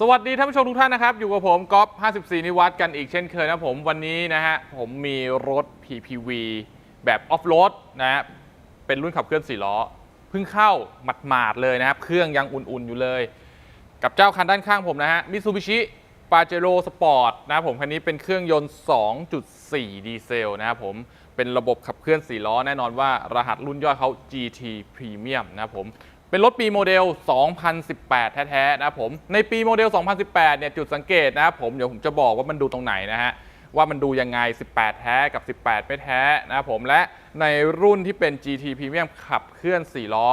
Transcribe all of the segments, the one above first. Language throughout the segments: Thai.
สวัสดีท่านผู้ชมทุกท่านนะครับ อยู่กับผมก๊อฟ54 นิวัตกันอีกเช่นเคยนะผมวันนี้นะฮะผมมีรถ PPV แบบออฟโรดนะฮะเป็นรุ่นขับเคลื่อน4ล้อเพิ่งเข้าหมาดๆเลยนะครับ เครื่องยังอุ่นๆอยู่เลย กับเจ้าคันด้านข้างผมนะฮะมิซูบิชิปาเจโร่สปอร์ตนะครับผมคันนี้เป็นเครื่องยนต์ 2.4 ดีเซลนะครับผมเป็นระบบขับเคลื่อน4ล้อแน่นอนว่ารหัสรุ่นย่อยเขา GT Premium นะครับผม เป็นรถปีโมเดล 2018 แท้ๆนะครับผม ในปีโมเดล 2018 เนี่ยจุดสังเกตนะครับผมเดี๋ยวผมจะบอกว่ามันดูตรงไหนนะฮะว่ามันดูยังไง 18 แท้กับ 18 ไม่แท้นะครับผมและในรุ่นที่เป็น GT Premium ขับเคลื่อน 4 ล้อ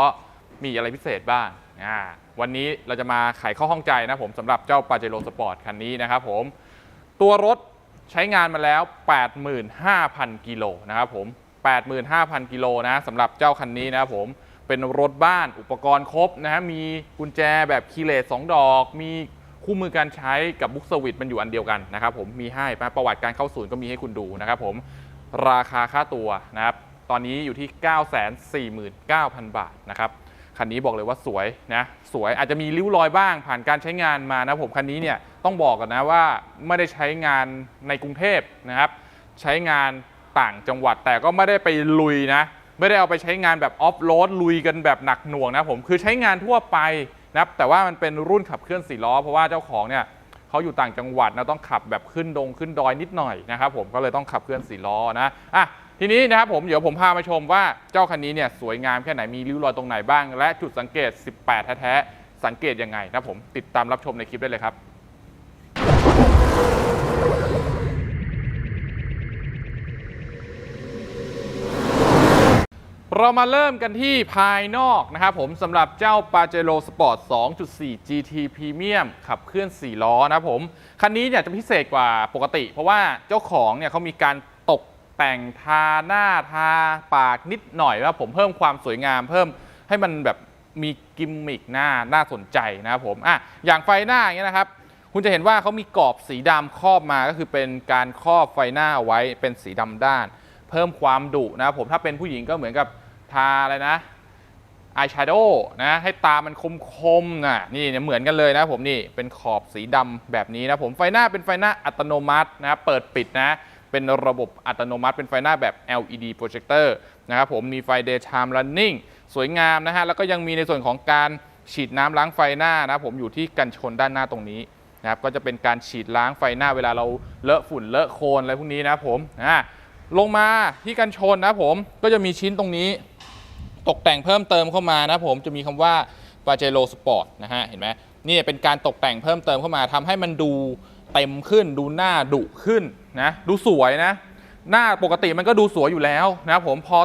มีอะไรพิเศษบ้างอ่าวันนี้เราจะมาไขข้อข้องใจนะผมสำหรับเจ้าปาเจโร่สปอร์ตคันนี้นะครับผม ตัวรถใช้งานมาแล้ว 85,000 กิโลนะครับผม 85,000 กิโลนะสำหรับเจ้าคันนี้นะครับผม เป็นรถบ้านอุปกรณ์ครบนะฮะมีกุญแจแบบคีย์เลส2ดอก มีคู่มือการใช้กับบุ๊กสวิตมันอยู่อันเดียวกันนะครับผมมีให้ประวัติการเข้าศูนย์ก็มีให้คุณดูนะครับผมราคาค่าตัวนะครับตอนนี้อยู่ที่ 949,000 บาทนะครับคันนี้บอกเลยว่าสวยนะสวยอาจจะมีริ้วรอยบ้างผ่านการใช้งานมานะผมคันนี้เนี่ยต้องบอกกันนะว่าไม่ได้ใช้งานในกรุงเทพนะครับ ใช้งานต่างจังหวัดแต่ก็ไม่ได้ไปลุยนะ ไม่ได้เอาไปใช้งานแบบออฟโรดลุยกันแบบหนักหน่วงนะผมคือใช้งานทั่วไปนะครับแต่ว่ามันเป็นรุ่นขับเคลื่อนสี่ล้อ เพราะว่าเจ้าของเนี่ยเขาอยู่ต่างจังหวัดนะต้องขับแบบขึ้นดงขึ้นดอยนิดหน่อยนะครับผมก็เลยต้องขับเคลื่อนสี่ล้อนะอะทีนี้นะครับผมเดี๋ยวผมพามาชมว่าเจ้าคันนี้เนี่ยสวยงามแค่ไหนมีริ้วรอยตรงไหนบ้าง และจุดสังเกต 18 แท้ๆสังเกตยังไงนะผมติดตามรับชมในคลิปได้เลยครับ เรามาเริ่มกันที่ภายนอกนะครับผมสำหรับเจ้า Pajero Sport 2.4 GT Premium ขับเคลื่อน 4 ล้อนะครับผม คันนี้เนี่ยจะพิเศษกว่าปกติ เพราะว่าเจ้าของเนี่ยเขามีการตกแต่งทาหน้าทาปากนิดหน่อยว่าผมเพิ่มความสวยงามเพิ่มให้มันแบบมีกิมมิกหน้าน่าสนใจนะครับผมอะอย่างไฟหน้าอย่างเงี้ยนะครับ คุณจะเห็นว่าเขามีกรอบสีดำครอบมาก็คือเป็นการครอบไฟหน้าเอาไว้เป็นสีดำด้าน เพิ่มความดุนะครับผมถ้าเป็นผู้หญิงก็เหมือนกับ ทาอะไรนะอายแชโดว์นะ ให้ตามันคมๆนะนี่เนี่ยเหมือนกันเลยนะผมนี่เป็นขอบสีดำแบบนี้นะผมไฟหน้าเป็นไฟหน้าอัตโนมัตินะเปิดปิดนะเป็นระบบอัตโนมัติเป็นไฟหน้าแบบ LED projector นะครับผมมีไฟ daytime running สวยงามนะฮะ แล้วก็ยังมีในส่วนของการฉีดน้ำล้างไฟหน้านะผมอยู่ที่กันชนด้านหน้าตรงนี้นะครับก็จะเป็นการฉีดล้างไฟหน้าเวลาเราเลอะฝุ่นเลอะโคลนอะไรพวกนี้นะผมอ่าลงมาที่กันชนนะผมก็จะมีชิ้นตรงนี้ ตกแต่งเพิ่มเติมเข้ามานะผมจะมีคำว่า p a j e r o Sport นะฮะเห็นไหมนี่เป็นการตกแต่งเพิ่มเติมเข้ามาทำให้มันดูเต็มขึ้น ดูหน้าดุขึ้นนะดูสวยนะ หน้าปกติมันก็ดูสวยอยู่แล้วนะผมพอ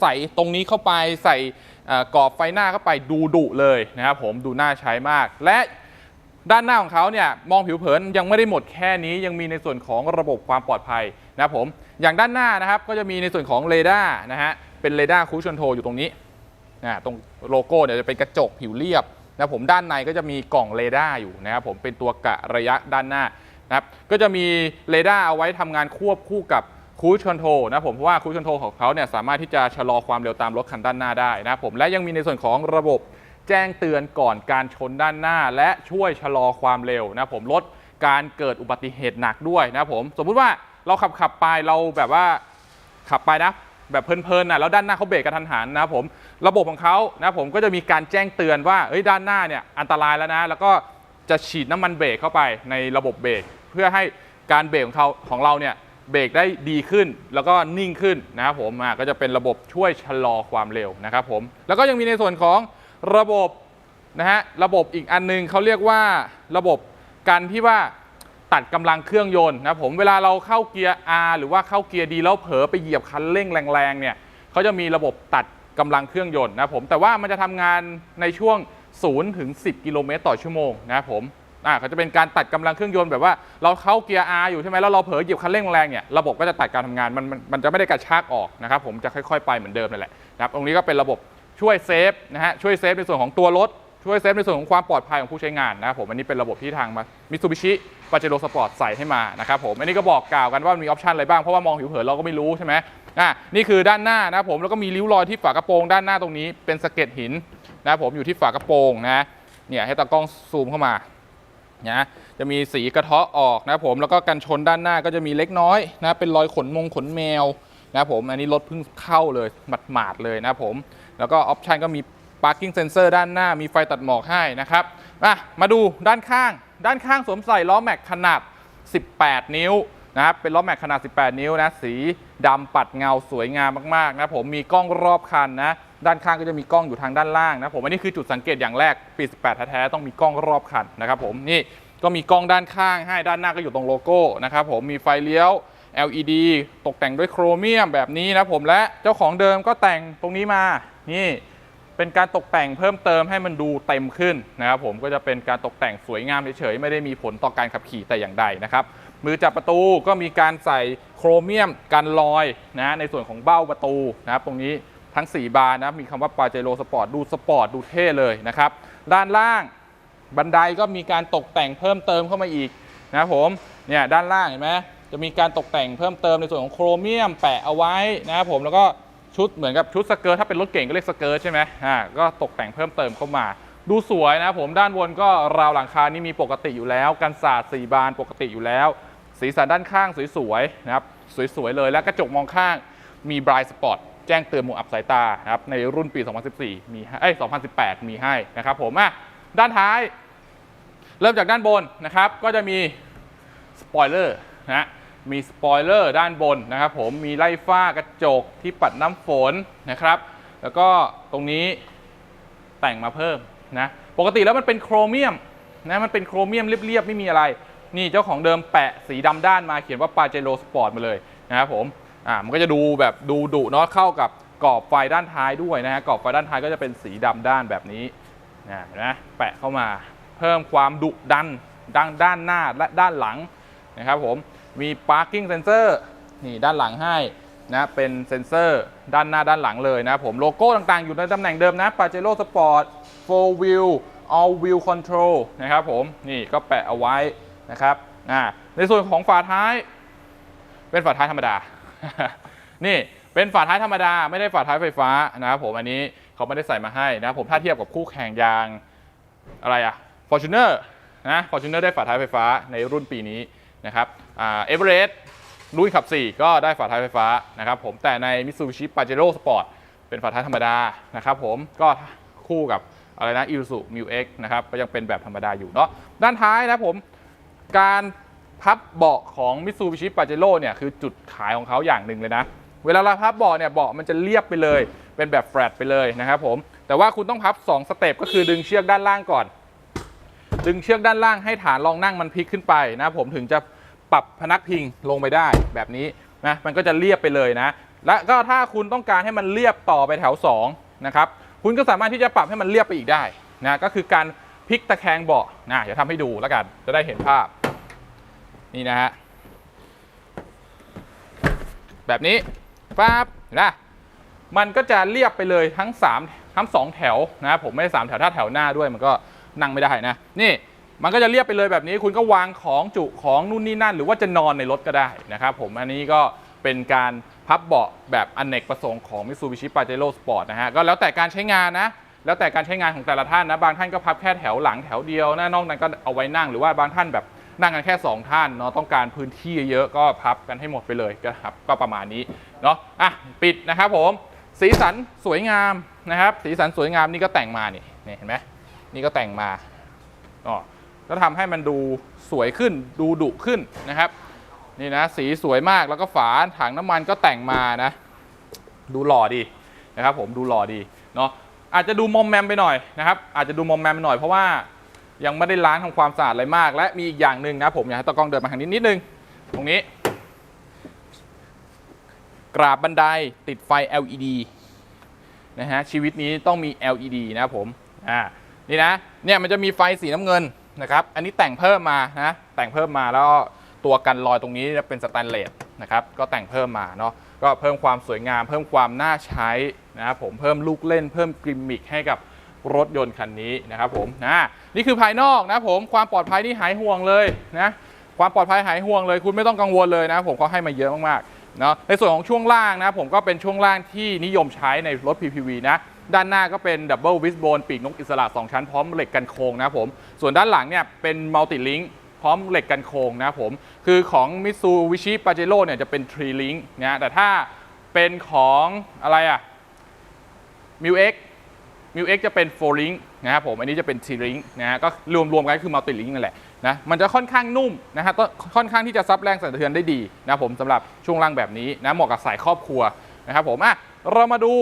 ใส่ตรงนี้เข้าไปใส่ก่อกรอบไฟหน้าเข้าไปดูดุเลยนะครับผมดูน่าใช้มาก และด้านหน้าของเขาเนี่ยมองผิวเผินยังไม่ได้หมดแค่นี้ยังมีในส่วนของระบบความปลอดภัยนะครับผมอย่างด้านหน้านะครับก็จะมีในส่วนของเรดาร์นะฮะ เป็นเรดาร์คูช c นโทอยู่ตรงนี้นะตรงโลโก้เนี่ยจะเป็นกระจกผิวเรียบนะผมด้านในก็จะมีกล่องเรดาร์อยู่นะครับผมเป็นตัวกะระยะด้านหน้านะครับก็จะมีเรดาร์เอาไว้ทำงานควบคู่กับคูช c นโทนะผมเพราะว่าคูช c นโทของเขาเนี่ยสามารถที่จะชะลอความเร็วตามรถคันด้านหน้าได้นะครับผมและยังมีในส่วนของระบบแจ้งเตือนก่อนการชนด้านหน้า และช่วยชะลอความเร็วนะผมลดการเกิดอุบัติเหตุหนักด้วยนะผมสมมุติว่าเราขับขับไปเราแบบว่าขับไปนะ แบบเพลินๆนะแล้วด้านหน้าเขาเบรกกระทันหันนะครับผมระบบของเขานะผมก็จะมีการแจ้งเตือนว่าเอ้ยด้านหน้าเนี่ยอันตรายแล้วนะ แล้วก็จะฉีดน้ำมันเบรกเข้าไปในระบบเบรกเพื่อให้การเบรกของเขาของเราเนี่ยเบรกได้ดีขึ้นแล้วก็นิ่งขึ้นนะครับผมก็จะเป็นระบบช่วยชะลอความเร็วนะครับผมแล้วก็ยังมีในส่วนของระบบนะฮะระบบอีกอันนึงเขาเรียกว่าระบบการที่ว่า ตัดกำลังเครื่องยนต์นะผมเวลาเราเข้าเกียร์ R หรือว่าเข้าเกียร์ดีแล้วเผลอไปเหยียบคันเร่งแรงๆเนี่ยเขาจะมีระบบตัดกำลังเครื่องยนต์นะผมแต่ว่ามันจะทำงานในช่วง0ถึง10 กิโลเมตรต่อชั่วโมงนะครับผมอ่าเขาจะเป็นการตัดกำลังเครื่องยนต์แบบว่าเราเข้าเกียร์ R อยู่ใช่ไหมแล้วเราเผลอเหยียบคันเร่งแรงเนี่ยระบบก็จะตัดการทำงานมันมันมันจะไม่ได้กระชากออกนะครับผมจะค่อยๆไปเหมือนเดิมนั่นแหละนะครับตรงนี้ก็เป็นระบบช่วยเซฟนะฮะช่วยเซฟในส่วนของตัวรถช่วยเซฟในส่วนของความปลอดภัยของผู้ใช้งานนะครับผมอันนี้เป็นระบบที่ทางมามิตซูบิชิ ปาเจโรสปอร์ตใส่ให้มานะครับผมอันนี้ก็บอกกล่าวกันว่ามีออปชันอะไรบ้าง เพราะว่ามองผิวเผินเราก็ไม่รู้ใช่ไหมอะนี่คือด้านหน้านะครับผมแล้วก็มีริ้วรอยที่ฝากระโปรงด้านหน้าตรงนี้เป็นสะเก็ดหินนะครับผมอยู่ที่ฝากระโปรงนะเนี่ยให้ตากล้องซูมเข้ามานะจะมีสีกระเทาะออกนะครับผมแล้วก็กันชนด้านหน้าก็จะมีเล็กน้อยนะเป็นรอยขนมงขนแมวนะครับผมอันนี้รถเพิ่งเข้าเลยหมาดๆเลยนะครับผมแล้วก็ออปชันก็มี parking sensor ด้านหน้ามีไฟตัดหมอกให้นะครับมามาดูด้านข้าง ด้านข้างสวมใส่ล้อแม็กขนาด 18 นิ้วนะครับเป็นล้อแม็กขนาด 18 นิ้วนะสีดำปัดเงาสวยงามมากๆนะผมมีกล้องรอบคันนะด้านข้างก็จะมีกล้องอยู่ทางด้านล่างนะผมอันนี้คือจุดสังเกตอย่างแรกปี 18 แท้ๆต้องมีกล้องรอบคันนะครับผมนี่ก็มีกล้องด้านข้างให้ด้านหน้าก็อยู่ตรงโลโก้นะครับผมมีไฟเลี้ยว LED ตกแต่งด้วยโครเมียมแบบนี้นะผมและเจ้าของเดิมก็แต่งตรงนี้มานี่ เป็นการตกแต่งเพิ่มเติมให้มันดูเต็มขึ้นนะครับผมก็จะเป็นการตกแต่งสวยงามเฉยๆไม่ได้มีผลต่อการขับขี่แต่อย่างใดนะครับมือจับประตูก็มีการใส่โครเมียมกันรอยนะในส่วนของเบ้าประตูนะครับตรงนี้ทั้ง 4 บานนะมีคำว่าปาเจโ o สปอร์ตดูสปอร์ตดูเท่เลยนะครับด้านล่างบันไดก็มีการตกแต่งเพิ่มเติมเข้ามาอีกนะครับผมเนี่ยด้านล่างเห็นไหมจะมีการตกแต่งเพิ่มเติมในส่วนของโครเมียมแปะเอาไว้นะครับผมแล้วก็ ชุดเหมือนกับชุดสเกิร์ตถ้าเป็นรถเก่งก็เรียกสเกิร์ตใช่ไหมอ่าก็ตกแต่งเพิ่มเติมเข้ามา ดูสวยนะผมด้านบนก็ราวหลังคานี่มีปกติอยู่แล้ว กันศาสตร์4บานปกติอยู่แล้ว สีสันด้านข้างสวยๆนะครับสวยๆเลยแล้วกระจกมองข้างมีบรายสปอร์ตแจ้งเตือนหมู่อับสายตานะครับในรุ่นปี 2014 มีให้เอ้ย2018 มีให้นะครับผมอะด้านท้าย เริ่มจากด้านบนนะครับ ก็จะมีสปอยเลอร์นะ มีสปอยเลอร์ด้านบนนะครับผมมีไล่ฝ้ากระจกที่ปัดน้ำฝนนะครับ แล้วก็ตรงนี้แต่งมาเพิ่มนะปกติแล้วมันเป็นโครเมียมนะมันเป็นโครเมียมเรียบๆไม่มีอะไร นี่เจ้าของเดิมแปะสีดำด้านมาเขียนว่าปาเจโ o สปอร์ตมาเลยนะครับผมอ่ามันก็จะดูแบบดูดุเนาะเข้ากับกรอบไฟด้านท้ายด้วยนะฮะกรอบไฟด้านท้ายก็จะเป็นสีดำด้านแบบนี้นะเห็นะแปะเข้ามาเพิ่มความดุดันดังด้านหน้าและด้านหลังนะครับผม มี parking sensor นี่ด้านหลังให้นะเป็นเซนเซอร์ด้านหน้าด้านหลังเลยนะผมโลโก้ต่างๆ อยู่ในตำแหน่งเดิมนะ Pajero Sport 4 wheel all wheel control นะครับผมนี่ก็แปะเอาไว้นะครับอ่าในส่วนของฝาท้าย เป็นฝาท้ายธรรมดา นี่เป็นฝาท้ายธรรมดา ไม่ได้ฝาท้ายไฟฟ้านะครับผมอันนี้เขาไม่ได้ใส่มาให้นะผมถ้าเทียบกับคู่แข่งยางอะไรอะ Fortuner นะ Fortuner ได้ฝาท้ายไฟฟ้าในรุ่นปีนี้ นะครับเอเวอเรสต์รุ่นขับ 4 ก็ได้ฝาท้ายไฟฟ้านะครับผมแต่ใน Mitsubishi Pajero Sport เป็นฝาท้ายธรรมดานะครับผมก็คู่กับอะไรนะ Isuzu Mu X นะครับก็ยังเป็นแบบธรรมดาอยู่เนาะด้านท้ายนะผมการพับเบาะของ Mitsubishi Pajero เนี่ยคือจุดขายของเขาอย่างหนึ่งเลยนะ เวลาเราพับเบาะเนี่ยเบาะมันจะเรียบไปเลย เป็นแบบแฟลตไปเลยนะครับผมแต่ว่าคุณต้องพับ 2 สเต็ปก็คือดึงเชือกด้านล่างก่อน ดึงเชือกด้านล่างให้ฐานรองนั่งมันพลิกขึ้นไปนะผมถึงจะปรับพนักพิงลงไปได้แบบนี้นะมันก็จะเรียบไปเลยนะ และก็ถ้าคุณต้องการให้มันเรียบต่อไปแถว2นะครับคุณก็สามารถที่จะปรับให้มันเรียบไปอีกได้นะก็คือการพลิกตะแคงเบาะนะเดี๋ยวทำให้ดูแล้วกันจะได้เห็นภาพนี่นะฮะแบบนี้ปั๊บนะมันก็จะเรียบไปเลยทั้ง 3 ทั้ง 2 แถวนะผมไม่ได้3แถวถ้าแถวหน้าด้วยมันก็ นั่งไม่ได้นะ นี่มันก็จะเรียบไปเลยแบบนี้ คุณก็วางของจุของนู่นนี่นั่น หรือว่าจะนอนในรถก็ได้นะครับผมอันนี้ก็เป็นการพับเบาะแบบอเนกประสงค์ของ Mitsubishi Pajero Sport นะฮะก็แล้วแต่การใช้งานนะแล้วแต่การใช้งานของแต่ละท่านนะบางท่านก็พับแค่แถวหลังแถวเดียวนะนอกนั้นก็เอาไว้นั่งหรือว่าบางท่านแบบนั่งกันแค่ 2 ท่านเนาะต้องการพื้นที่เยอะก็พับกันให้หมดไปเลยก็ครับก็ประมาณนี้เนาะอะปิดนะครับผม สีสันสวยงามนะครับ สีสันสวยงามนี่ก็แต่งมานี่นี่เห็นไหม นี่ก็แต่งมาอ๋อก็ทำให้มันดูสวยขึ้นดูดุขึ้นนะครับนี่นะสีสวยมากแล้วก็ฝาถังน้ำมันก็แต่งมานะ ดูหล่อดีนะครับ ผมดูหล่อดีเนาะอาจจะดูมอมแมมไปหน่อยนะครับ อาจจะดูมอมแมมไปหน่อยเพราะว่ายังไม่ได้ล้างทำความสะอาดอะไรมาก และมีอีกอย่างหนึ่งนะผมอยากให้ตากล้องเดินมาทางนี้นิดนึง ตรงนี้ กราบบันไดติดไฟ LED นะฮะชีวิตนี้ต้องมี LED นะครับผมอ่า นี่นะเนี่ยมันจะมีไฟสีน้ำเงินนะครับอันนี้แต่งเพิ่มมานะแต่งเพิ่มมาแล้วก็ตัวกันรอยตรงนี้จะเป็นสแตนเลสนะครับก็แต่งเพิ่มมาเนาะก็เพิ่มความสวยงาม เพิ่มความน่าใช้นะครับผมเพิ่มลูกเล่น เพิ่มกริมมิกให้กับรถยนต์คันนี้นะครับผมนะนี่คือภายนอกนะผมความปลอดภัยนี่หายห่วงเลยนะความปลอดภัยหายห่วงเลย คุณไม่ต้องกังวลเลยนะผมเขาให้มาเยอะมากๆเนาะในส่วนของช่วงล่างนะผมก็เป็นช่วงล่างที่นิยมใช้ในรถ PPV นะ ด้านหน้าก็เป็นดับเบิลวิสโบนปีกนกอิสระ 2 ชั้นพร้อมเหล็กกันโค้งนะครับผม ส่วนด้านหลังเนี่ยเป็นมัลติลิงพร้อมเหล็กกันโค้งนะครับผม คือของมิซูบิชิปาเจโร่เนี่ยจะเป็นทรีลิงนะแต่ถ้าเป็นของอะไรอะมิวเอ็กมิวเอ็กจะเป็นโฟลิงนะครับผม อันนี้จะเป็นทีลิงนะฮะก็รวมๆกันก็คือมัลติลิงนั่นแหละนะมันจะค่อนข้างนุ่มนะฮะค่อนข้างที่จะซับแรงสั่นสะเทือนได้ดีนะครับผมสำหรับช่วงล่างแบบนี้นะเหมาะกับสายครอบครัวนะครับผมอะเรามาดู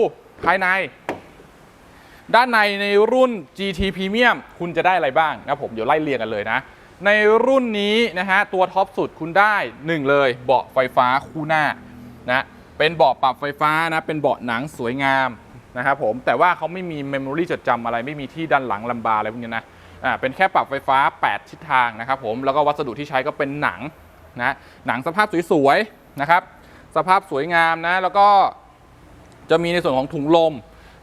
ภายใน ด้านในในรุ่น GT Premium คุณจะได้อะไรบ้างนะผมเดี๋ยวไล่เรียงกันเลยนะ ในรุ่นนี้นะฮะตัวท็อปสุดคุณได้ 1 เลยเบาะไฟฟ้าคู่หน้านะเป็นเบาะปรับไฟฟ้านะเป็นเบาะหนังสวยงามนะครับผมแต่ว่าเขาไม่มีเมมโมรีจดจำอะไรไม่มีที่ด้านหลังลำบาอะไรพวกนี้นะอ่าเป็นแค่ปรับไฟฟ้า 8 ทิศทางนะครับผมแล้วก็วัสดุที่ใช้ก็เป็นหนังนะหนังสภาพสวยๆนะครับสภาพสวยงามนะแล้วก็จะมีในส่วนของถุงลม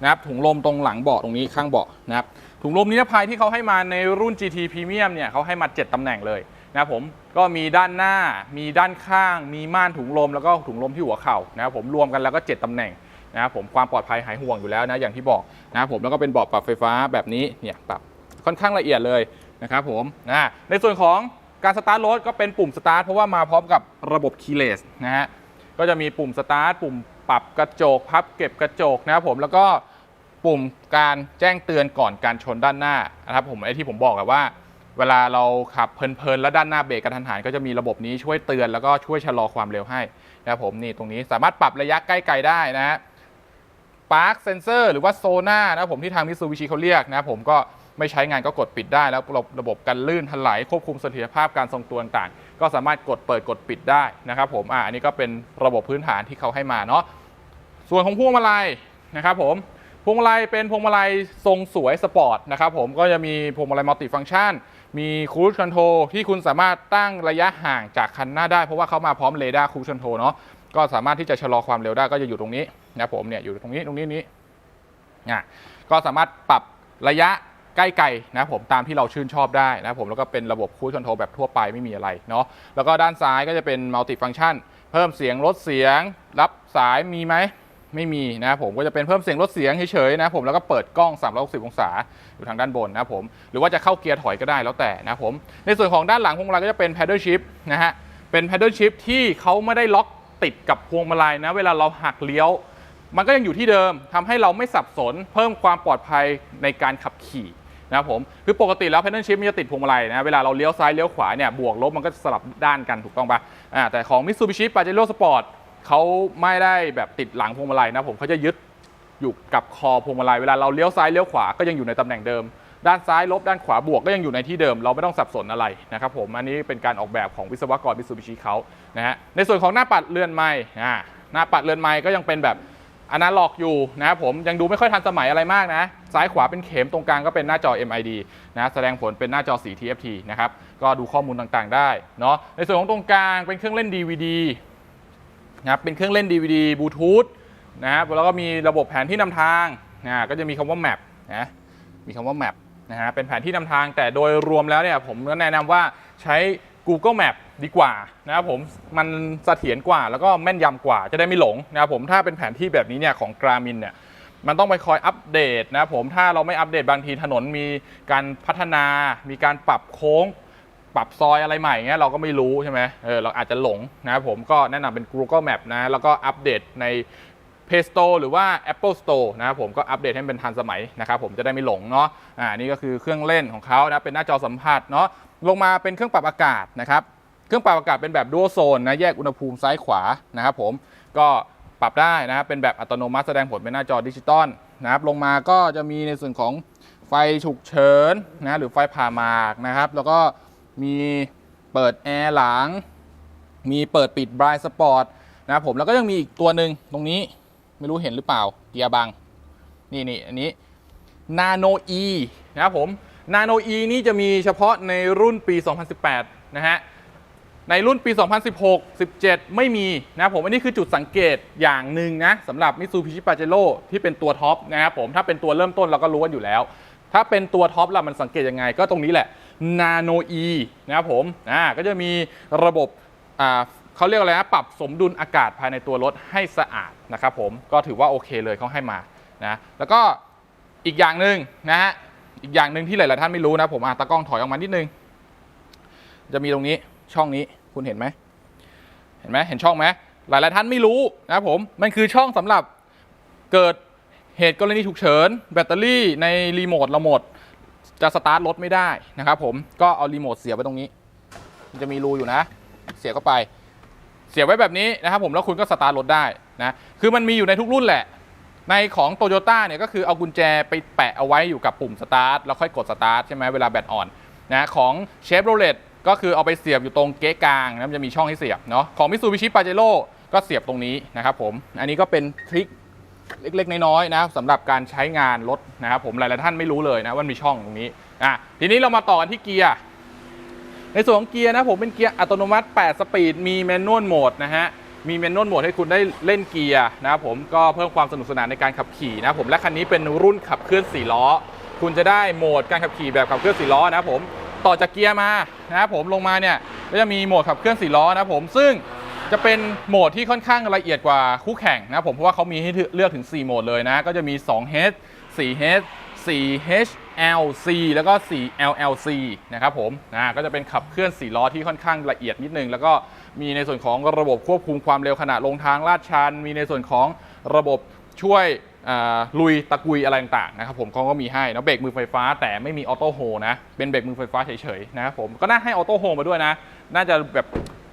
นะครับถุงลมตรงหลังเบาะตรงนี้ข้างเบาะนะครับถุงลมนิรภัยที่เขาให้มาในรุ่น GT Premium เนี่ยเขาให้มา 7ตำแหน่งเลยนะครับผมก็มีด้านหน้ามีด้านข้าง มีม่านถุงลมแล้วก็ถุงลมที่หัวเข่านะครับผมรวมกันแล้วก็ 7ตำแหน่งนะครับผมความปลอดภัยหายห่วงอยู่แล้วนะอย่างที่บอกนะครับผมแล้วก็เป็นเบาะปรับไฟฟ้าแบบนี้เนี่ยปรับค่อนข้างละเอียดเลยนะครับผมนะในส่วนของการสตาร์ทรถก็เป็นปุ่มสตาร์ทเพราะว่ามาพร้อมกับระบบคีย์เลสนะฮะก็จะมีปุ่มสตาร์ทปุ่มปรับกระจกพับเก็บกระจกนะครับผมแล้วก็ ปุ่มการแจ้งเตือนก่อนการชนด้านหน้านะครับผมไอ้ที่ผมบอกว่า เวลาเราขับเพลินๆแล้วด้านหน้าเบรกกระทันหันก็จะมีระบบนี้ช่วยเตือนแล้วก็ช่วยชะลอความเร็วให้นะครับผมนี่ตรงนี้สามารถปรับระยะใกล้ไกลได้นะฮะปาร์คเซนเซอร์หรือว่าโซน่านะครับผมที่ทางมิซูบิชิเขาเรียกนะครับผมก็ไม่ใช้งานก็กดปิดได้แล้วระบบระบบกันลื่นถลายควบคุมเสถียรภาพการทรงตัวต่างๆ ก็สามารถกดเปิดกดปิดได้นะครับผมอ่าอันนี้ก็เป็นระบบพื้นฐานที่เขาให้มาเนาะส่วนของพวงมาลัยนะครับผม พวงมาลัยเป็นพวงมาลัยทรงสวยสปอร์ตนะครับผมก็จะมีพวงมาลัยมัลติฟัง c t ชัน มีคู i คอนโทรที่คุณสามารถตั้งระยะห่างจากคันหน้าได้ เพราะว่าเขามาพร้อมเรดาร์คู i คอนโทรเนาะก็สามารถที่จะชะลอความเร็วได้ก็จะอยู่ตรงนี้นะผมเนี่ยอยู่ตรงนี้ตรงนี้นี้อะก็สามารถปรับระยะใกล้ไกลนะผมตามที่เราชื่นชอบได้นะผมแล้วก็เป็นระบบคู i คอนโทรแบบทั่วไปไม่มีอะไรเนาะแล้วก็ด้านซ้ายก็จะเป็นมัลติฟัง c t ชัน เพิ่มเสียงลดเสียง รับสายมีไหม ไม่มีนะครับผมก็จะเป็นเพิ่มเสียงลดเสียงเฉยๆนะครับผมแล้วก็เปิดกล้อง 360 องศาอยู่ทางด้านบนนะครับผมหรือว่าจะเข้าเกียร์ถอยก็ได้แล้วแต่นะครับผมในส่วนของด้านหลังพวงมาลัยก็จะเป็น paddle shift นะฮะเป็น paddle shift ที่เขาไม่ได้ล็อกติดกับพวงมาลัยนะเวลาเราหักเลี้ยว มันก็ยังอยู่ที่เดิมทำให้เราไม่สับสน เพิ่มความปลอดภัยในการขับขี่นะครับผมคือปกติแล้ว pedal shift มันจะติดพวงมาลัยนะเวลาเราเลี้ยวซ้ายเลี้ยวขวาเนี่ยบวกลบมันก็สลับด้านกันถูกต้องปะอ่าแต่ของ Mitsubishi Pajero Sport เขาไม่ได้แบบติดหลังพวงมาลัยนะผมเขาจะยึดอยู่กับคอพวงมาลัยเวลาเราเลี้ยวซ้ายเลี้ยวขวาก็ยังอยู่ในตำแหน่งเดิม ด้านซ้ายลบด้านขวาบวกก็ยังอยู่ในที่เดิม เราไม่ต้องสับสนอะไรนะครับผมอันนี้เป็นการออกแบบของวิศวกร Mitsubishi เขานะฮะในส่วนของหน้าปัดเรือนไม้อ่าหน้าปัดเรือนไม้ก็ยังเป็นแบบอนาล็อกอยู่นะครับผมยังดูไม่ค่อยทันสมัยอะไรมากนะ ซ้ายขวาเป็นเข็มตรงกลางก็เป็นหน้าจอ MID นะแสดงผลเป็นหน้าจอสี TFT นะครับก็ดูข้อมูลต่างๆ ได้เนาะในส่วนของตรงกลางเป็นเครื่องเล่น DVD นะครับเป็นเครื่องเล่น DVD บลูทูธนะครับแล้วก็มีระบบแผนที่นำทางนะก็จะมีคำว่า map นะมีคำว่า map นะฮะเป็นแผนที่นำทาง แต่โดยรวมแล้วเนี่ยผมก็แนะนำว่าใช้ Google Map ดีกว่านะครับผมมันเสถียรกว่าแล้วก็แม่นยำกว่าจะได้ไม่หลงนะครับผมถ้าเป็นแผนที่แบบนี้เนี่ยของ Garmin เนี่ยมันต้องไปคอยอัปเดตนะครับผมถ้าเราไม่อัปเดตบางทีถนนมีการพัฒนา มีการปรับโค้ง ปรับซอยอะไรใหม่เงี้ยเราก็ไม่รู้ใช่ไหมเออเราอาจจะหลงนะครับผมก็แนะนำเป็น Google Map นะแล้วก็อัปเดตใน Play Store หรือว่า Apple Store นะครับผมก็อัปเดตให้เป็นทันสมัยนะครับผมจะได้ไม่หลงเนาะอ่านี่ก็คือเครื่องเล่นของเขานะเป็นหน้าจอสัมผัสเนาะลงมาเป็นเครื่องปรับอากาศนะครับเครื่องปรับอากาศเป็นแบบดู a l โซนนะแยกอุณหภูมิซ้ายขวานะครับผมก็ปรับได้นะครับเป็นแบบอัตโนมัติแสดงผลเป็นหน้าจอดิจิตอลนะครับลงมาก็จะมีในส่วนของไฟฉุกเฉินนะหรือไฟผ่าหมากนะครับ แล้วก็ มีเปิดแอร์หลัง มีเปิดปิดบรายสปอร์ตนะครับผมแล้วก็ยังมีอีกตัวหนึ่งตรงนี้ไม่รู้เห็นหรือเปล่าเกียร์บัง นี่นี่อันนี้ Nano E นะครับผม Nano E นี่จะมีเฉพาะในรุ่นปี 2018 นะฮะในรุ่นปี 2016 17 ไม่มีนะครับผม อันนี้คือจุดสังเกตอย่างหนึ่งนะสำหรับ Mitsubishi Pajero ที่เป็นตัวท็อปนะครับผม ถ้าเป็นตัวเริ่มต้นเราก็รู้กันอยู่แล้ว ถ้าเป็นตัวท็อปล่ะมันสังเกตยังไงก็ตรงนี้แหละ Nano E นะครับผมอ่าก็จะมีระบบอ่าเขาเรียกอะไรนะปรับสมดุลอากาศภายในตัวรถให้สะอาดนะครับผมก็ถือว่าโอเคเลยเขาให้มานะแล้วก็อีกอย่างหนึ่งนะฮะอีกอย่างหนึ่งที่หลาย ๆ ท่านไม่รู้นะผมอะตากล้องถอยออกมานิดนึง จะมีตรงนี้ช่องนี้คุณเห็นไหมเห็นไหมเห็นช่องไหมหลาย ๆ ท่านไม่รู้นะครับผมมันคือช่องสำหรับเกิดเหตุกรณีฉุกเฉิน แบตเตอรี่ในรีโมทเราหมด จะสตาร์ทรถไม่ได้นะครับผมก็เอารีโมทเสียบไว้ตรงนี้ มันจะมีรูอยู่นะ เสียบเข้าไป เสียบไว้แบบนี้นะครับผมแล้วคุณก็สตาร์ทรถได้นะคือมันมีอยู่ในทุกรุ่นแหละ ในของโตโยต้าเนี่ยก็คือเอากุญแจไปแปะเอาไว้อยู่กับปุ่มสตาร์ทแล้วค่อยกดสตาร์ทใช่ไหมเวลาแบตอ่อนนะของเชฟโรเลตก็คือเอาไปเสียบอยู่ตรงเก๊กลางนะมันจะมีช่องให้เสียบเนาะของมิ t ซูบิชิปาเจโร่ก็เสียบตรงนี้นะครับผมอันนี้ก็เป็นทริค เล็กๆ น้อยๆนะสำหรับการใช้งานรถนะครับผมหลายๆท่านไม่รู้เลยนะว่ามีช่องตรงนี้อะทีนี้เรามาต่อกันที่เกียร์ในส่วนของเกียร์นะผมเป็นเกียร์อัตโนมัติ 8 สปีด มีแมนนวลโหมดนะฮะมีแมนนวลโหมดให้คุณได้เล่นเกียร์นะครับผมก็เพิ่มความสนุกสนานในการขับขี่นะผมและคันนี้เป็นรุ่นขับเคลื่อน4ล้อ คุณจะได้โหมดการขับขี่แบบขับเคลื่อน4ล้อนะผมต่อจากเกียร์มานะครับผมลงมาเนี่ยก็จะมีโหมดขับเคลื่อน4ล้อนะผมซึ่ง จะเป็นโหมดที่ค่อนข้างละเอียดกว่าคู่แข่งนะผมเพราะว่าเขามีให้เลือกถึง 4 โหมดเลยนะ ก็จะมี 2H 4H 4HLC แล้วก็ 4LLC นะครับผมนะก็จะเป็นขับเคลื่อน 4 ล้อที่ค่อนข้างละเอียดนิดนึง แล้วก็มีในส่วนของระบบควบคุมความเร็วขณะลงทางลาดชัน มีในส่วนของระบบช่วยลุยตะกุยอะไรต่างๆนะครับผมเขาก็มีให้นะเบรกมือไฟฟ้าแต่ไม่มีออโต้โฮนะ เป็นเบรกมือไฟฟ้าเฉยๆนะครับผมก็น่าให้ออโต้โฮมาด้วยนะ น่าจะแบบ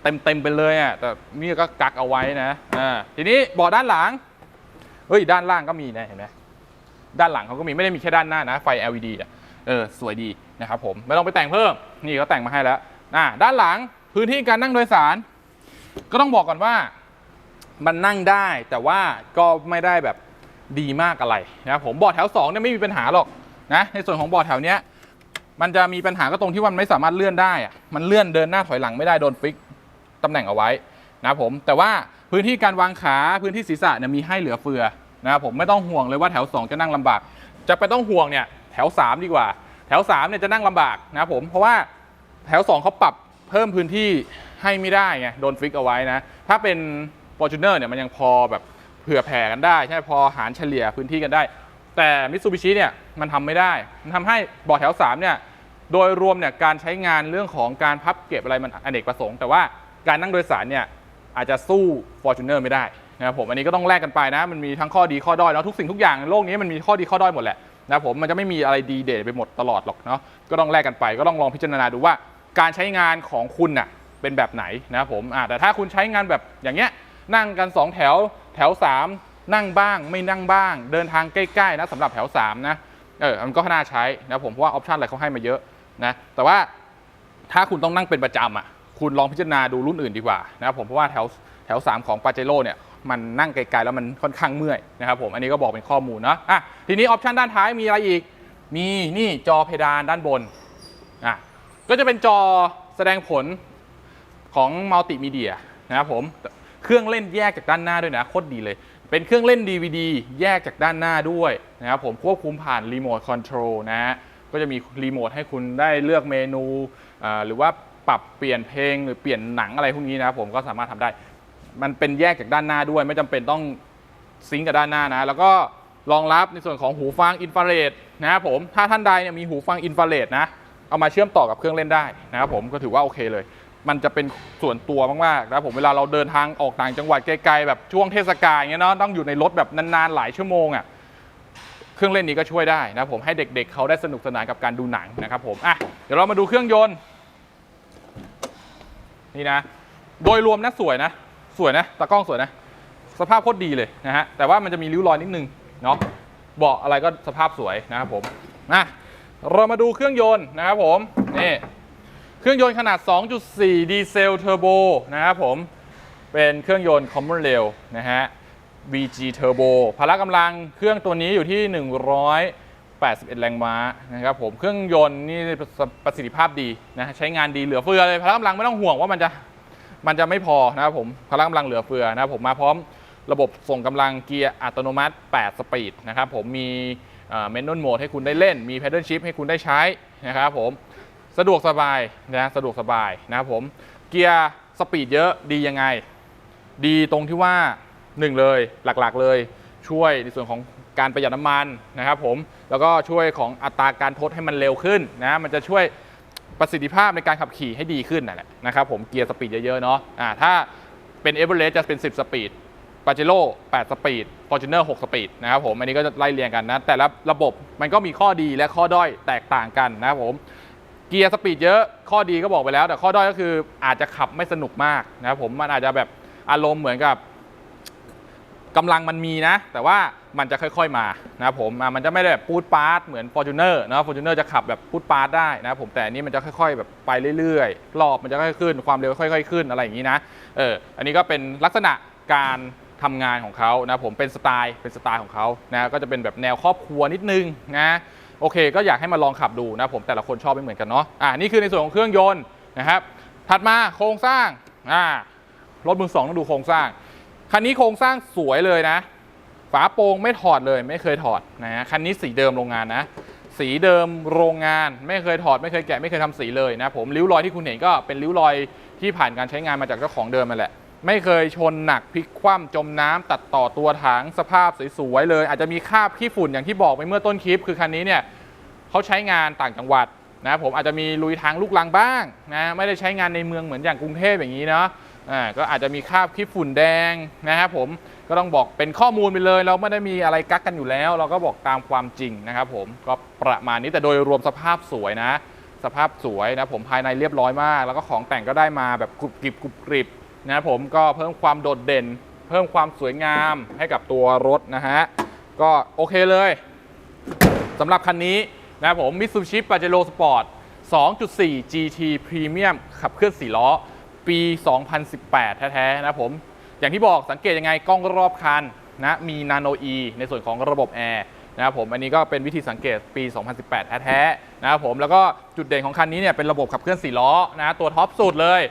เต็มๆไปเลยอะแต่นี่ก็กักเอาไว้นะอ่าทีนี้เบาะด้านหลังเฮ้ยด้านล่างก็มีนะเห็นไหมด้านหลังเขาก็มีไม่ได้มีแค่ด้านหน้านะไฟ LED อะเออสวยดีนะครับผมไม่ต้องไปแต่งเพิ่ม นี่เขาแต่งมาให้แล้วอ่าด้านหลังพื้นที่การนั่งโดยสาร ก็ต้องบอกก่อนว่า มันนั่งได้แต่ว่าก็ไม่ได้แบบดีมากอะไรนะผมบาะแถว2เนี่ยไม่มีปัญหาหรอกนะในส่วนของบาะแถวเนี้ยมันจะมีปัญหาก็ตรงที่ว่ามันไม่สามารถเลื่อนได้อะมันเลื่อนเดินหน้าถอยหลังไม่ได้โดนฟิก ตำแหน่งเอาไว้นะครับผมแต่ว่าพื้นที่การวางขาพื้นที่ศีรษะเนี่ยมีให้เหลือเฟือนะครับผมไม่ต้องห่วงเลยว่าแถว 2 จะนั่งลำบาก จะไปต้องห่วงเนี่ยแถว 3 ดีกว่า แถว3เนี่ยจะนั่งลำบากนะครับผมเพราะว่าแถว 2เขาปรับเพิ่มพื้นที่ให้ไม่ได้ไงโดนฟิกเอาไว้นะถ้าเป็น f o r t u n e r เนี่ยมันยังพอแบบเผื่อแผ่กันได้ ใช่ไหมพอหารเฉลี่ยพื้นที่กันได้ แต่ Mitsubishi เนี่ยมันทำไม่ได้ มันทำให้เบาะแถว3เนี่ยโดยรวมเนี่ยการใช้งานเรื่องของการพับเก็บอะไรมันอเนกประสงค์แต่ว่า การนั่งโดยสารเนี่ยอาจจะสู้ Fortuner ไม่ได้นะครับผมอันนี้ก็ต้องแลกกันไปนะมันมีทั้งข้อดีข้อด้อยแล้วทุกสิ่งทุกอย่างโลกนี้มันมีข้อดีข้อด้อยหมดแหละนะครับผมมันจะไม่มีอะไรดีเด่นไปหมดตลอดหรอกเนาะก็ต้องแลกกันไปก็ต้องลองพิจารณาดูว่า การใช้งานของคุณน่ะเป็นแบบไหนนะครับผมอ่าแต่ถ้าคุณใช้งานแบบอย่างเงี้ยนั่งกัน 2 แถวแถว 3 นั่งบ้างไม่นั่งบ้าง เดินทางใกล้ๆนะสำหรับแถว3นะเออมันก็น่าใช้นะผมเพราะว่าออปชันอะไรเขาให้มาเยอะนะแต่ว่าถ้าคุณต้องนั่งเป็นประจำอะ คุณลองพิจารณาดูรุ่นอื่นดีกว่านะครับผมเพราะว่าแถวแถว 3 ของปาเจโร่เนี่ยมันนั่งไกลๆแล้วมันค่อนข้างเมื่อยนะครับผมอันนี้ก็บอกเป็นข้อมูลเนาะอะทีนี้ออปชันด้านท้ายมีอะไรอีก มีนี่จอเพดานด้านบนอะก็จะเป็นจอแสดงผลของมัลติมีเดียนะครับผมเครื่องเล่นแยกจากด้านหน้าด้วยนะโคตรดีเลย เป็นเครื่องเล่น DVD แยกจากด้านหน้าด้วยนะครับผมควบคุมผ่านรีโมทคอนโทรลนะฮะก็จะมีรีโมทให้คุณได้เลือกเมนูหรือว่า ปรับเปลี่ยนเพลงหรือเปลี่ยนหนังอะไรพวกนี้นะครับผมก็สามารถทำได้ มันเป็นแยกจากด้านหน้าด้วย ไม่จำเป็นต้องซิงกับด้านหน้านะ แล้วก็รองรับในส่วนของหูฟังอินฟราเรดนะครับผมถ้าท่านใดเนี่ยมีหูฟังอินฟราเรดนะเอามาเชื่อมต่อกับเครื่องเล่นได้นะครับผมก็ถือว่าโอเคเลย มันจะเป็นส่วนตัวมากๆนะครับผมเวลาเราเดินทางออกต่างจังหวัดไกลๆแบบช่วงเทศกาลเงี้ยเนาะต้องอยู่ในรถแบบนานๆหลายชั่วโมงอะเครื่องเล่นนี้ก็ช่วยได้นะครับผมให้เด็กๆเขาได้สนุกสนานกับการดูหนังนะครับผมอะเดี๋ยวเรามาดูเครื่องยนต์ นี่นะ โดยรวมนะสวยนะ สวยนะตากล้องสวยนะ สภาพโคตรดีเลยนะฮะ แต่ว่ามันจะมีริ้วรอยนิดนึงเนาะ เบาะอะไรก็สภาพสวยนะครับผมนะเรามาดูเครื่องยนต์นะครับผม นี่ เครื่องยนต์ขนาด 2.4 ดีเซลเทอร์โบนะครับผม เป็นเครื่องยนต์ Common Rail นะฮะ VG Turbo พละกำลังเครื่องตัวนี้อยู่ที่ 81 แรงม้านะครับผมเครื่องยนต์นี่ประสิทธิภาพดีนะใช้งานดีเหลือเฟือเลยพละกำลังไม่ต้องห่วงว่ามันจะมันจะไม่พอนะครับผมพละกำลังเหลือเฟือนะครับผมมาพร้อมระบบส่งกำลังเกียร์อัตโนมัติ 8 สปีดนะครับผมมีเมนนวลโหมดให้คุณได้เล่น มี Pedal Shift ให้คุณได้ใช้นะครับผมสะดวกสบายนะสะดวกสบายนะครับผมเกียร์สปีดเยอะดียังไง ดีตรงที่ว่าหนึ่งเลยหลักๆเลยช่วยในส่วนของ การประหยัดน้ำมันนะครับผมแล้วก็ช่วยของอัตราการทดให้มันเร็วขึ้นนะมันจะช่วยประสิทธิภาพในการขับขี่ให้ดีขึ้นนั่นแหละนะครับผมเกียร์สปีดเยอะๆเนาะอ่าถ้าเป็นเอเวอเรสต์จะเป็น 10 สปีดปาเจโร่8 สปีดฟอร์จูเนอร์6สปีดนะครับผมอันนี้ก็จะไล่เรียงกันนะ แต่ละระบบมันก็มีข้อดีและข้อด้อยแตกต่างกันนะครับผมเกียร์สปีดเยอะข้อดีก็บอกไปแล้ว แต่ข้อด้อยก็คืออาจจะขับไม่สนุกมากนะครับผมมันอาจจะแบบอารมณ์เหมือนกับกำลังมันมีนะ แต่ว่า มันจะค่อยๆมานะครับผมมันจะไม่ได้แบบปูดปาร์ตเหมือน f o r t u n e r นะ f o r t u n e r จะขับแบบปูดปาร์ตได้นะครับผมแต่อันนี้มันจะค่อยๆแบบไปเรื่อยๆ รอบมันจะค่อยๆขึ้น ความเร็วค่อยๆขึ้นอะไรอย่างนี้นะเอออันนี้ก็เป็นลักษณะการทำงานของเขานะผมเป็นสไตล์เป็นสไตล์ของเขานะก็จะเป็นแบบแนวครอบครัวนิดนึงนะโอเค ก็อยากให้มาลองขับดูนะผมแต่ละคนชอบไม่เหมือนกันเนาะอ่านี่คือในส่วนของเครื่องยนต์นะครับ ถัดมาโครงสร้างอ่ารถมือสองต้องดูโครงสร้างคันนี้โครงสร้างสวยเลยนะ ฝาโปร่งไม่ถอดเลยไม่เคยถอดนะฮะคันนี้สีเดิมโรงงานนะ สีเดิมโรงงานไม่เคยถอด ไม่เคยแกะไม่เคยทำสีเลยนะผมริ้วรอยที่คุณเห็นก็เป็นริ้วรอยที่ผ่านการใช้งานมาจากเจ้าของเดิมนั่นแหละไม่เคยชนหนักพลิกคว่ำจมน้ำตัดต่อตัวถังสภาพสวยๆเลย อาจจะมีคราบขี้ฝุ่นอย่างที่บอกไปเมื่อต้นคลิป คือคันนี้เนี่ยเขาใช้งานต่างจังหวัดนะผมอาจจะมีลุยทางลูกลังบ้างนะไม่ได้ใช้งานในเมืองเหมือนอย่างกรุงเทพอย่างนี้เนาะอ่าก็อาจจะมีคราบขี้ฝุ่นแดงนะครับผม ก็ต้องบอกเป็นข้อมูลไปเลย เราไม่ได้มีอะไรกักกันอยู่แล้ว เราก็บอกตามความจริงนะครับผมก็ประมาณนี้แต่โดยรวมสภาพสวยนะ สภาพสวยนะผมภายในเรียบร้อยมาก แล้วก็ของแต่งก็ได้มาแบบกรุบกริบกรุบกริบนะครับผมก็เพิ่มความโดดเด่น เพิ่มความสวยงามให้กับตัวรถนะฮะก็โอเคเลยสำหรับคันนี้นะผม Mitsubishi Pajero Sport 2.4 GT Premium ขับเคลื่อน4ล้อ ปี 2018 แท้ๆนะผม อย่างที่บอกสังเกตยังไงกล้องรอบคันนะมี Nano E ในส่วนของระบบแอร์นะครับผมอันนี้ก็เป็นวิธีสังเกตปี 2018 แท้ๆนะครับผมแล้วก็จุดเด่นของคันนี้เนี่ยเป็นระบบขับเคลื่อน4ล้อนะตัวท็อปสุดเลย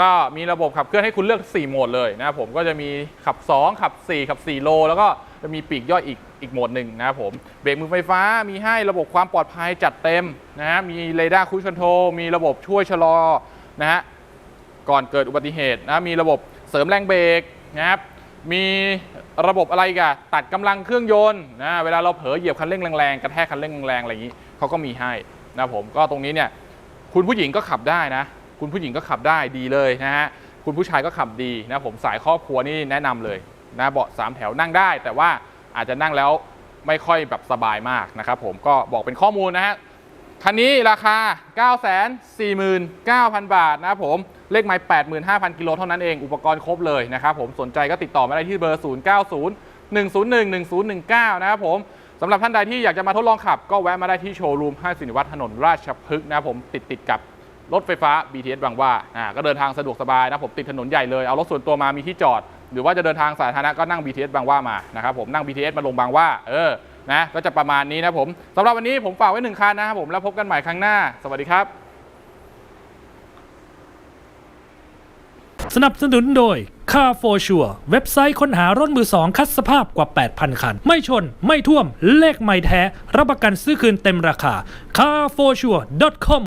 ก็มีระบบขับเคลื่อนให้คุณเลือก 4 โหมดเลยนะครับผมก็จะมีขับ 2 ขับ 4 ขับ 4 โล แล้วก็จะมีปีกย่อยอีกอีกโหมดหนึ่งนะครับผมเบรกมือไฟฟ้ามีให้ระบบความปลอดภัยจัดเต็มนะฮะมีเรดาร์คูชคอนโทรมีระบบช่วยชะลอนะฮะก่อนเกิดอุบัติเหตุนะมีระบบเสริมแรงเบรก นะครับมีระบบอะไรกันตัดกำลังเครื่องยนต์นะเวลาเราเผลอเหยียบคันเร่งแรงๆกระแทกคันเร่งแรงๆอะไรอย่างนี้เขาก็มีให้นะผมก็ตรงนี้เนี่ยคุณผู้หญิงก็ขับได้นะ คุณผู้หญิงก็ขับได้ดีเลยนะฮะคุณผู้ชายก็ขับดีนะผมสายครอบครัวนี่แนะนำเลยนะเบาะสามแถวนั่งได้ แต่ว่าอาจจะนั่งแล้วไม่ค่อยแบบสบายมากนะครับผมก็บอกเป็นข้อมูลนะฮะ คันนี้ราคา 949,000 บาทนะครับผม เลขไมล์85,000 กิโลเท่านั้นเอง อุปกรณ์ครบเลยนะครับผม สนใจก็ติดต่อมาได้ที่เบอร์ 090 101 1019 นะครับผมสำหรับท่านใดที่อยากจะมาทดลองขับ ก็แวะมาได้ที่โชว์รูม5สินวัฒน์ถนนราชพฤกษ์นะครับผมติดติดกับรถไฟฟ้า BTS บางว่าอ่า ก็เดินทางสะดวกสบายนะผมติดถนนใหญ่เลย เอารถส่วนตัวมามีที่จอด หรือว่าจะเดินทางสาธารณะก็นั่ง BTS บางว่ามานะครับผมนั่ง BTS มาลงบางว่าเออ นะก็จะประมาณนี้นะผมสำหรับวันนี้ผมฝากไว้หนึ่งคันนะครับผมแล้วพบกันใหม่ครั้งหน้า สวัสดีครับ สนับสนุนโดย Car for Sure เว็บไซต์ค้นหารถมือสองคัดสภาพกว่า 8,000 คัน ไม่ชน ไม่ท่วม เลขไม่แท้ รับประกันซื้อคืนเต็มราคา carforsure.com